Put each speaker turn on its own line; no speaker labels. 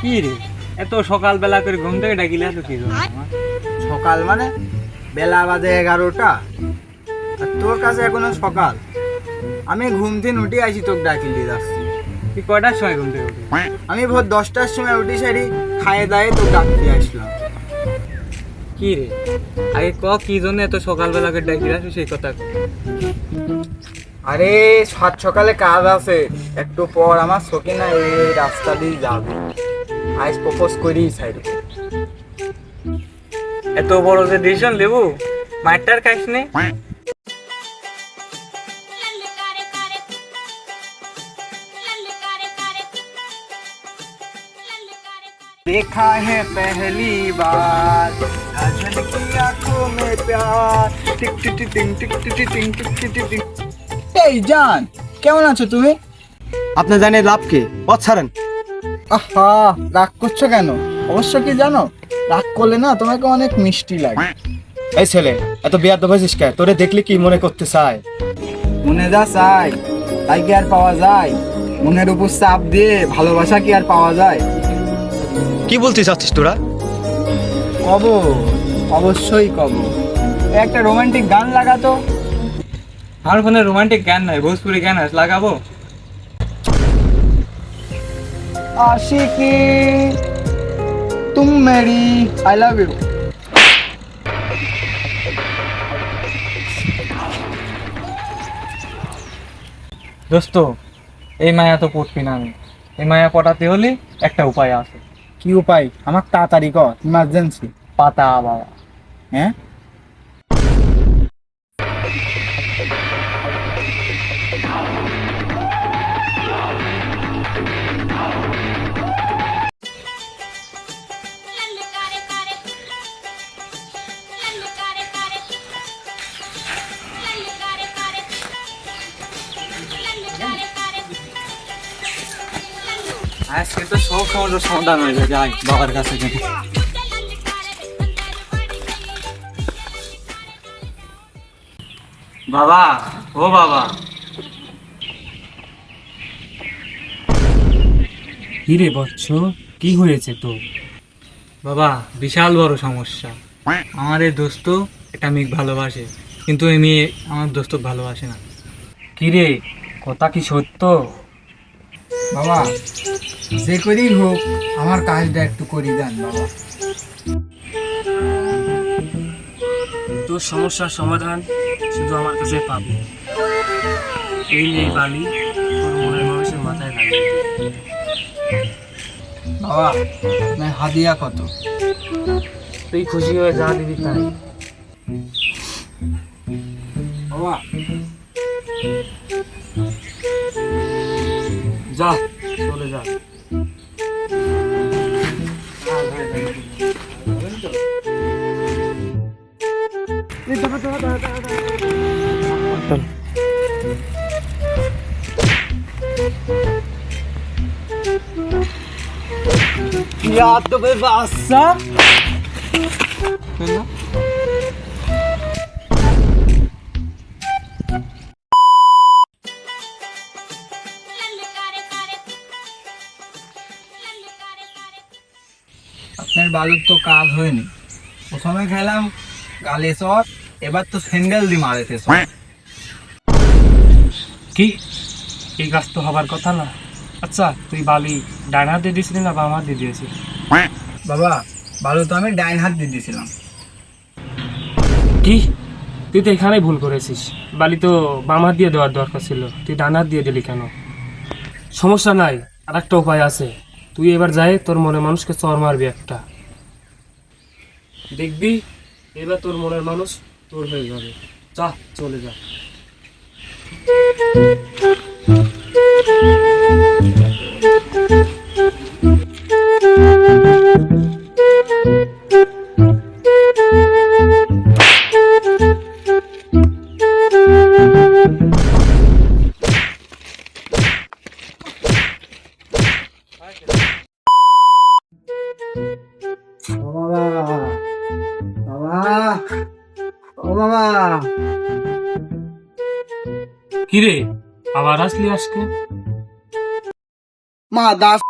কি রে? এত সকালবেলা করে ঘুম থেকে ডাকিলা তো কি
সকাল মানে? বেলা বাজে এগারোটা। আর তোর কাছে এখনও সকাল। আমি ঘুম থেকে উঠে আসি তোকে ডাকিলি যাচ্ছি।
তুই কয়টার সময় ঘুম থেকে উঠি
আমি ভোর দশটার সময় উঠি সারি খায়ে দায়ে তোকে ডাকতে আসলাম।
কি রে? আগে ক কি জন্য এত সকালবেলা করে ডাকিলা তুই সেই কথা?
আরে সাত সকালে কাজ আছে। একটু পর আমার সকিনা এই রাস্তা দিয়ে যাবে। আজ প্রপোজ করি সাইড
এত বড় যে ডিসিশন লেবু মাইটার খাইস নে
ललकारे कारे ललकारे कारे ललकारे कारे
देखा है पहली बार साजन की आंखों में प्यार टिक टिक टिक टिंग टिक टिक टिक टिंग टिक टिक टिक टिक এই জান কেমন আছো তুমি
আপনি জানেন লাভ কি পথ ছাড়েন
আহা রাগ করছ কেন? অবশ্য কি জানো? রাগ করলে না তোমাকে অনেক মিষ্টি লাগে।
এই ছেলে এত বিয়ার দফাইছিস কে? তোরে দেখলে কি মনে করতে চায়?
মনে যা চাই তাই কি আর পাওয়া যায়? মনের উপর চাপ দিয়ে ভালোবাসা কি আর পাওয়া যায়?
কি বলতে চাচ্ছিস তোরা?
কব অবশ্যই কব। একটা রোমান্টিক গান লাগাতো।
আমার ফোনে রোমান্টিক গান নাই ভোজপুরি গান আছে লাগাবো?
आशिकी तुम मेरी आई लव यू
দোস্ত এই মায়া তো পড়বি না আমি এই মায়া পটাতে হলে একটা উপায় আছে
কি উপায় আমার তাড়াতাড়ি কর ইমার্জেন্সি
পাতা বাবা
হ্যাঁ
আজকে তো সব সমস্যার সমাধান হয়ে যায় যাই বাবার কাছে বাবা ও বাবা। কি রে বৎস কি হয়েছে তো? বাবা বিশাল বড় সমস্যা। আমার এই দোস্ত একটা মেয়ে ভালোবাসে কিন্তু এই মেয়ে আমার দোস্ত ভালোবাসে না। কি রে কথা কি সত্য?
বাবা যে করেই হোক আমার কাজটা একটু করি দেন বাবা।
তোর সমস্যার সমাধান শুধু আমার কাছে পাবি। এই নেই বালি তোর মনের মানুষের মাথায় লাগিয়ে দে।
বাবা আপনার হাদিয়া কত?
তুই খুশি হয়ে যা দিবি তাই।
বাবা
যা চলে যা
याद तो भाई बादशाह আপনার বালুর তো কাজ হয়নি। প্রথমে খেলাম গালে চর এবার তো স্যান্ডেল দি মারেছে চর
কি? এই কাজ তো হবার কথা না। আচ্ছা তুই বালি ডান হাত দিয়ে দিয়েছিলি না বাম হাত দিয়ে দিয়েছিলি?
বাবা বালু তো আমি ডাইন হাত দিয়ে দিয়েছিলাম।
কি? তুই তো এখানেই ভুল করেছিস। বালি তো বাম হাত দিয়ে দেওয়ার দরকার ছিল। তুই ডান হাত দিয়ে দিলি কেন? সমস্যা নাই আর একটা উপায় আছে। তুই এবার যাই তোর মনে মানুষকে চর মারবি একটা। দেখবি এবার তোর মনের মানুষ তোর হয়ে যাবে। যা চলে যা।
ও
কিরে আবার আসলি আজকে?
মা দাস